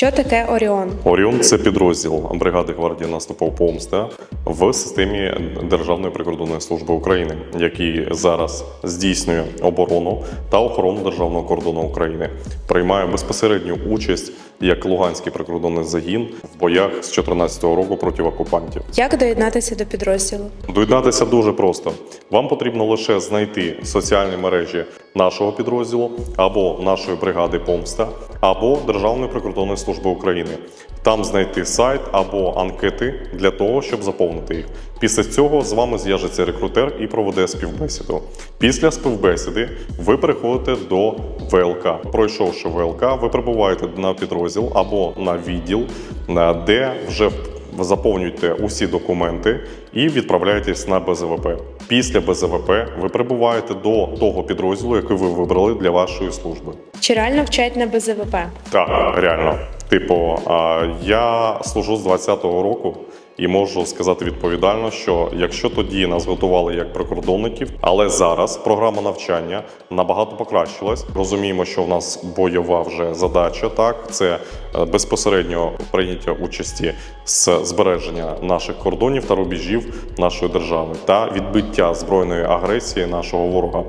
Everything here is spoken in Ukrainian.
Що таке Оріон? Оріон це підрозділ бригади гвардії наступу помста в системі Державної прикордонної служби України, який зараз здійснює оборону та охорону державного кордону України, приймає безпосередню участь як Луганський прикордонний загін в боях з 2014 року проти окупантів. Як доєднатися до підрозділу? Доєднатися дуже просто. Вам потрібно лише знайти соціальні мережі нашого підрозділу або нашої бригади Помста, або Державної прикордонної служби України. Там знайти сайт або анкети для того, щоб заповнити їх. Після цього з вами зв'яжеться рекрутер і проведе співбесіду. Після співбесіди ви переходите до ВЛК. Пройшовши ВЛК, ви прибуваєте на підрозділ або на відділ, де вже ви заповнюєте усі документи і відправляєтесь на БЗВП. Після БЗВП ви прибуваєте до того підрозділу, який ви вибрали для вашої служби. Чи реально вчать на БЗВП? Так, реально. Типу, я служу з 20-го року і можу сказати відповідально, що якщо тоді нас готували як прикордонників, але зараз програма навчання набагато покращилась. Розуміємо, що в нас бойова вже задача. Так, це е, безпосередньо прийняття участі з збереження наших кордонів та рубежів нашої держави та відбиття збройної агресії нашого ворога.